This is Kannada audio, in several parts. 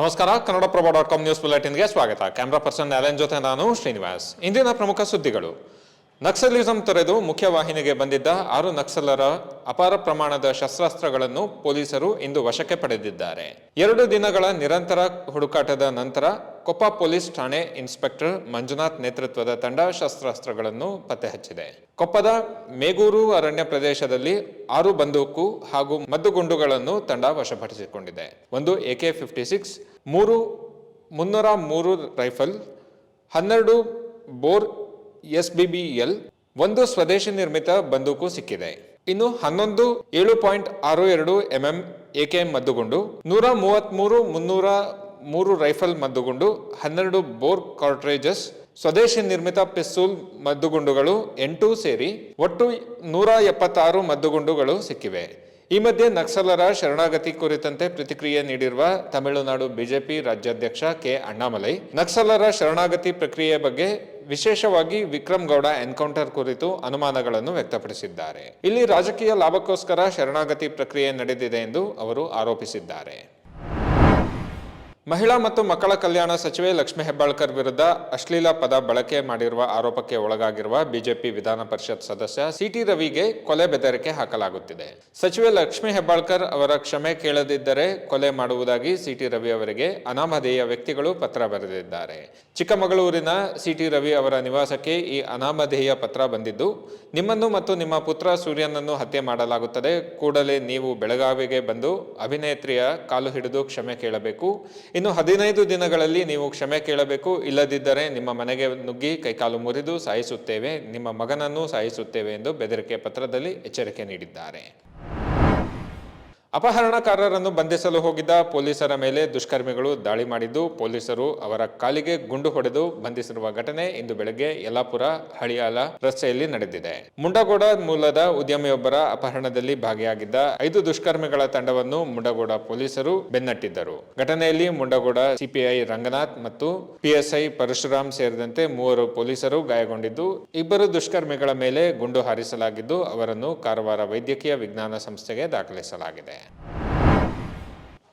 ನಮಸ್ಕಾರ, ಕನ್ನಡಪ್ರಭ ಡಾಟ್ ಕಾಮ್ ನ್ಯೂಸ್ ಬುಲೆಟಿನ್ಗೆ ಸ್ವಾಗತ. ಕ್ಯಾಮ್ರಾ ಪರ್ಸನ್ ಅಲೆನ್ ಜೊತೆ ನಾನು ಶ್ರೀನಿವಾಸ್. ಇಂದಿನ ಪ್ರಮುಖ ಸುದ್ದಿಗಳು. ನಕ್ಸಲಿಸಂ ತೊರೆದು ಮುಖ್ಯವಾಹಿನಿಗೆ ಬಂದಿದ್ದ ಆರು ನಕ್ಸಲರ ಅಪಾರ ಪ್ರಮಾಣದ ಶಸ್ತ್ರಾಸ್ತ್ರಗಳನ್ನು ಪೊಲೀಸರು ಇಂದು ವಶಕ್ಕೆ ಪಡೆದಿದ್ದಾರೆ. ಎರಡು ದಿನಗಳ ನಿರಂತರ ಹುಡುಕಾಟದ ನಂತರ ಕೊಪ್ಪ ಪೊಲೀಸ್ ಠಾಣೆ ಇನ್ಸ್ಪೆಕ್ಟರ್ ಮಂಜುನಾಥ್ ನೇತೃತ್ವದ ತಂಡ ಶಸ್ತ್ರಾಸ್ತ್ರಗಳನ್ನು ಪತ್ತೆ ಹಚ್ಚಿದೆ. ಕೊಪ್ಪದ ಮೇಗೂರು ಅರಣ್ಯ ಪ್ರದೇಶದಲ್ಲಿ ಆರು ಬಂದೂಕು ಹಾಗೂ ಮದ್ದುಗುಂಡುಗಳನ್ನು ತಂಡ ವಶಪಡಿಸಿಕೊಂಡಿದೆ. ಒಂದು ಎಕೆ ಫಿಫ್ಟಿ ಸಿಕ್ಸ್ ಮೂರು, ಮುನ್ನೂರ ಮೂರು ರೈಫಲ್, ಹನ್ನೆರಡು ಬೋರ್ ಎಸ್ ಬಿಬಿಎಲ್ ಒಂದು ಸ್ವದೇಶಿ ನಿರ್ಮಿತ ಬಂದೂಕು ಸಿಕ್ಕಿದೆ. ಇನ್ನು ಹನ್ನೊಂದು, ಏಳು ಪಾಯಿಂಟ್ ಆರು ಎರಡು ಎಂಎಂ ಎಕೆ ಮದ್ದುಗುಂಡು, ನೂರ ಮೂವತ್ಮೂರು, ಮುನ್ನೂರ ಮೂರು ರೈಫಲ್ ಮದ್ದುಗುಂಡು, ಹನ್ನೆರಡು ಬೋರ್ ಕಾರ್ಟ್ರೇಜಸ್, ಸ್ವದೇಶಿ ನಿರ್ಮಿತ ಪಿಸ್ತೂಲ್ ಮದ್ದುಗುಂಡುಗಳು ಎಂಟು ಸೇರಿ, ಒಟ್ಟು ನೂರ ಎಪ್ಪತ್ತಾರು ಮದ್ದುಗುಂಡುಗಳು ಸಿಕ್ಕಿವೆ. ಈ ಮಧ್ಯೆ ನಕ್ಸಲರ ಶರಣಾಗತಿ ಕುರಿತಂತೆ ಪ್ರತಿಕ್ರಿಯೆ ನೀಡಿರುವ ತಮಿಳುನಾಡು ಬಿಜೆಪಿ ರಾಜ್ಯಾಧ್ಯಕ್ಷ ಕೆ ಅಣ್ಣಾಮಲೈ, ನಕ್ಸಲರ ಶರಣಾಗತಿ ಪ್ರಕ್ರಿಯೆ ಬಗ್ಗೆ ವಿಶೇಷವಾಗಿ ವಿಕ್ರಮ್ ಗೌಡ ಎನ್ಕೌಂಟರ್ ಕುರಿತು ಅನುಮಾನಗಳನ್ನು ವ್ಯಕ್ತಪಡಿಸಿದ್ದಾರೆ. ಇಲ್ಲಿ ರಾಜಕೀಯ ಲಾಭಕ್ಕೋಸ್ಕರ ಶರಣಾಗತಿ ಪ್ರಕ್ರಿಯೆ ನಡೆದಿದೆ ಎಂದು ಅವರು ಆರೋಪಿಸಿದ್ದಾರೆ. ಮಹಿಳಾ ಮತ್ತು ಮಕ್ಕಳ ಕಲ್ಯಾಣ ಸಚಿವೆ ಲಕ್ಷ್ಮೀ ಹೆಬ್ಬಾಳ್ಕರ್ ವಿರುದ್ಧ ಅಶ್ಲೀಲ ಪದ ಬಳಕೆ ಮಾಡಿರುವ ಆರೋಪಕ್ಕೆ ಒಳಗಾಗಿರುವ ಬಿಜೆಪಿ ವಿಧಾನ ಪರಿಷತ್ ಸದಸ್ಯ ಸಿಟಿ ರವಿಗೆ ಕೊಲೆ ಬೆದರಿಕೆ ಹಾಕಲಾಗುತ್ತಿದೆ. ಸಚಿವೆ ಲಕ್ಷ್ಮೀ ಹೆಬ್ಬಾಳ್ಕರ್ ಅವರ ಕ್ಷಮೆ ಕೇಳದಿದ್ದರೆ ಕೊಲೆ ಮಾಡುವುದಾಗಿ ಸಿಟಿ ರವಿ ಅವರಿಗೆ ಅನಾಮಧೇಯ ವ್ಯಕ್ತಿಗಳು ಪತ್ರ ಬರೆದಿದ್ದಾರೆ. ಚಿಕ್ಕಮಗಳೂರಿನ ಸಿಟಿ ರವಿ ಅವರ ನಿವಾಸಕ್ಕೆ ಈ ಅನಾಮಧೇಯ ಪತ್ರ ಬಂದಿದ್ದು, ನಿಮ್ಮನ್ನು ಮತ್ತು ನಿಮ್ಮ ಪುತ್ರ ಸೂರ್ಯನನ್ನು ಹತ್ಯೆ ಮಾಡಲಾಗುತ್ತದೆ. ಕೂಡಲೇ ನೀವು ಬೆಳಗಾವಿಗೆ ಬಂದು ಅಭಿನೇತ್ರಿಯ ಕಾಲು ಹಿಡಿದು ಕ್ಷಮೆ ಕೇಳಬೇಕು. ಇನ್ನು ಹದಿನೈದು ದಿನಗಳಲ್ಲಿ ನೀವು ಕ್ಷಮೆ ಕೇಳಬೇಕು. ಇಲ್ಲದಿದ್ದರೆ ನಿಮ್ಮ ಮನೆಗೆ ನುಗ್ಗಿ ಕೈಕಾಲು ಮುರಿದು ಸಾಯಿಸುತ್ತೇವೆ. ನಿಮ್ಮ ಮಗನನ್ನು ಸಾಯಿಸುತ್ತೇವೆ ಎಂದು ಬೆದರಿಕೆ ಪತ್ರದಲ್ಲಿ ಎಚ್ಚರಿಕೆ ನೀಡಿದ್ದಾರೆ. ಅಪಹರಣಕಾರರನ್ನು ಬಂಧಿಸಲು ಹೋಗಿದ್ದ ಪೊಲೀಸರ ಮೇಲೆ ದುಷ್ಕರ್ಮಿಗಳು ದಾಳಿ ಮಾಡಿದ್ದು ಪೊಲೀಸರು ಅವರ ಕಾಲಿಗೆ ಗುಂಡು ಹೊಡೆದು ಬಂಧಿಸಿರುವ ಘಟನೆ ಇಂದು ಬೆಳಗ್ಗೆ ಯಲ್ಲಾಪುರ ಹಳಿಯಾಲ ರಸ್ತೆಯಲ್ಲಿ ನಡೆದಿದೆ. ಮುಂಡಗೋಡ ಮೂಲದ ಉದ್ಯಮಿಯೊಬ್ಬರ ಅಪಹರಣದಲ್ಲಿ ಭಾಗಿಯಾಗಿದ್ದ ಐದು ದುಷ್ಕರ್ಮಿಗಳ ತಂಡವನ್ನು ಮುಂಡಗೋಡ ಪೊಲೀಸರು ಬೆನ್ನಟ್ಟಿದ್ದರು. ಘಟನೆಯಲ್ಲಿ ಮುಂಡಗೋಡ ಸಿಪಿಐ ರಂಗನಾಥ್ ಮತ್ತು ಪಿಎಸ್ಐ ಪರಶುರಾಮ್ ಸೇರಿದಂತೆ ಮೂವರು ಪೊಲೀಸರು ಗಾಯಗೊಂಡಿದ್ದು, ಇಬ್ಬರು ದುಷ್ಕರ್ಮಿಗಳ ಮೇಲೆ ಗುಂಡು ಹಾರಿಸಲಾಗಿದ್ದು, ಅವರನ್ನು ಕಾರವಾರ ವೈದ್ಯಕೀಯ ವಿಜ್ಞಾನ ಸಂಸ್ಥೆಗೆ ದಾಖಲಿಸಲಾಗಿದೆ.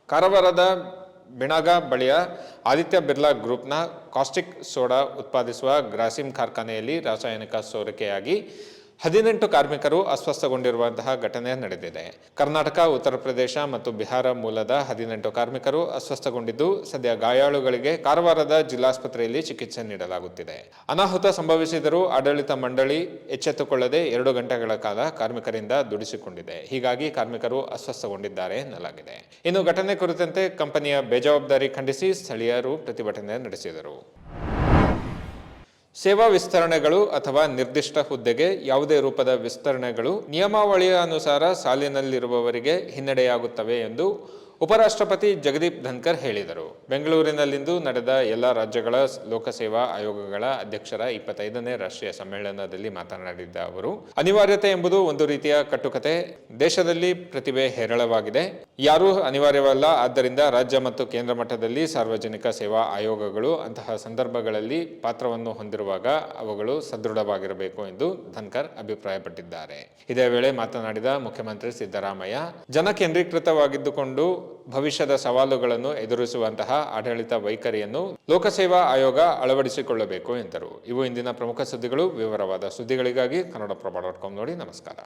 ಕಾರವಾರದ ಬಿಣಗ ಬಳಿಯ ಆದಿತ್ಯ ಬಿರ್ಲಾ ಗ್ರೂಪ್ನ ಕಾಸ್ಟಿಕ್ ಸೋಡಾ ಉತ್ಪಾದಿಸುವ ಗ್ರಾಸಿಮ್ ಕಾರ್ಖಾನೆಯಲ್ಲಿ ರಾಸಾಯನಿಕ ಸೋರಿಕೆಯಾಗಿ ಹದಿನೆಂಟು ಕಾರ್ಮಿಕರು ಅಸ್ವಸ್ಥಗೊಂಡಿರುವಂತಹ ಘಟನೆ ನಡೆದಿದೆ. ಕರ್ನಾಟಕ, ಉತ್ತರ ಪ್ರದೇಶ ಮತ್ತು ಬಿಹಾರ ಮೂಲದ ಹದಿನೆಂಟು ಕಾರ್ಮಿಕರು ಅಸ್ವಸ್ಥಗೊಂಡಿದ್ದು, ಸದ್ಯ ಗಾಯಾಳುಗಳಿಗೆ ಕಾರವಾರದ ಜಿಲ್ಲಾಸ್ಪತ್ರೆಯಲ್ಲಿ ಚಿಕಿತ್ಸೆ ನೀಡಲಾಗುತ್ತಿದೆ. ಅನಾಹುತ ಸಂಭವಿಸಿದರೂ ಆಡಳಿತ ಮಂಡಳಿ ಎಚ್ಚೆತ್ತುಕೊಳ್ಳದೆ ಎರಡು ಗಂಟೆಗಳ ಕಾಲ ಕಾರ್ಮಿಕರಿಂದ ದುಡಿಸಿಕೊಂಡಿದೆ. ಹೀಗಾಗಿ ಕಾರ್ಮಿಕರು ಅಸ್ವಸ್ಥಗೊಂಡಿದ್ದಾರೆ ಎನ್ನಲಾಗಿದೆ. ಇನ್ನು ಘಟನೆ ಕುರಿತಂತೆ ಕಂಪನಿಯ ಬೇಜವಾಬ್ದಾರಿ ಖಂಡಿಸಿ ಸ್ಥಳೀಯರು ಪ್ರತಿಭಟನೆ ನಡೆಸಿದರು. ಸೇವಾ ವಿಸ್ತರಣೆಗಳು ಅಥವಾ ನಿರ್ದಿಷ್ಟ ಹುದ್ದೆಗೆ ಯಾವುದೇ ರೂಪದ ವಿಸ್ತರಣೆಗಳು ನಿಯಮಾವಳಿಯ ಅನುಸಾರ ಸಾಲಿನಲ್ಲಿರುವವರಿಗೆ ಹಿನ್ನಡೆಯಾಗುತ್ತವೆ ಎಂದು ಉಪರಾಷ್ಟ್ರಪತಿ ಜಗದೀಪ್ ಧನ್ಕರ್ ಹೇಳಿದರು. ಬೆಂಗಳೂರಿನಲ್ಲಿಂದು ನಡೆದ ಎಲ್ಲ ರಾಜ್ಯಗಳ ಲೋಕಸೇವಾ ಆಯೋಗಗಳ ಅಧ್ಯಕ್ಷರ ಇಪ್ಪತ್ತೈದನೇ ರಾಷ್ಟ್ರೀಯ ಸಮ್ಮೇಳನದಲ್ಲಿ ಮಾತನಾಡಿದ್ದ ಅವರು, ಅನಿವಾರ್ಯತೆ ಎಂಬುದು ಒಂದು ರೀತಿಯ ಕಟ್ಟುಕತೆ. ದೇಶದಲ್ಲಿ ಪ್ರತಿಭೆ ಹೇರಳವಾಗಿದೆ. ಯಾರೂ ಅನಿವಾರ್ಯವಲ್ಲ. ಆದ್ದರಿಂದ ರಾಜ್ಯ ಮತ್ತು ಕೇಂದ್ರ ಮಟ್ಟದಲ್ಲಿ ಸಾರ್ವಜನಿಕ ಸೇವಾ ಆಯೋಗಗಳು ಅಂತಹ ಸಂದರ್ಭಗಳಲ್ಲಿ ಪಾತ್ರವನ್ನು ಹೊಂದಿರುವಾಗ ಅವುಗಳು ಸದೃಢವಾಗಿರಬೇಕು ಎಂದು ಧನ್ಕರ್ ಅಭಿಪ್ರಾಯಪಟ್ಟಿದ್ದಾರೆ. ಇದೇ ವೇಳೆ ಮಾತನಾಡಿದ ಮುಖ್ಯಮಂತ್ರಿ ಸಿದ್ದರಾಮಯ್ಯ ಜನಕೇಂದ್ರೀಕೃತವಾಗಿದ್ದುಕೊಂಡು ಭವಿಷ್ಯದ ಸವಾಲುಗಳನ್ನು ಎದುರಿಸುವಂತಹ ಆಡಳಿತ ವೈಖರಿಯನ್ನು ಲೋಕಸೇವಾ ಆಯೋಗ ಅಳವಡಿಸಿಕೊಳ್ಳಬೇಕು ಎಂದರು. ಇವು ಇಂದಿನ ಪ್ರಮುಖ ಸುದ್ದಿಗಳು. ವಿವರವಾದ ಸುದ್ದಿಗಳಿಗಾಗಿ ಕನ್ನಡಪ್ರಭ ಡಾಟ್ ಕಾಮ್ ನೋಡಿ ನಮಸ್ಕಾರ.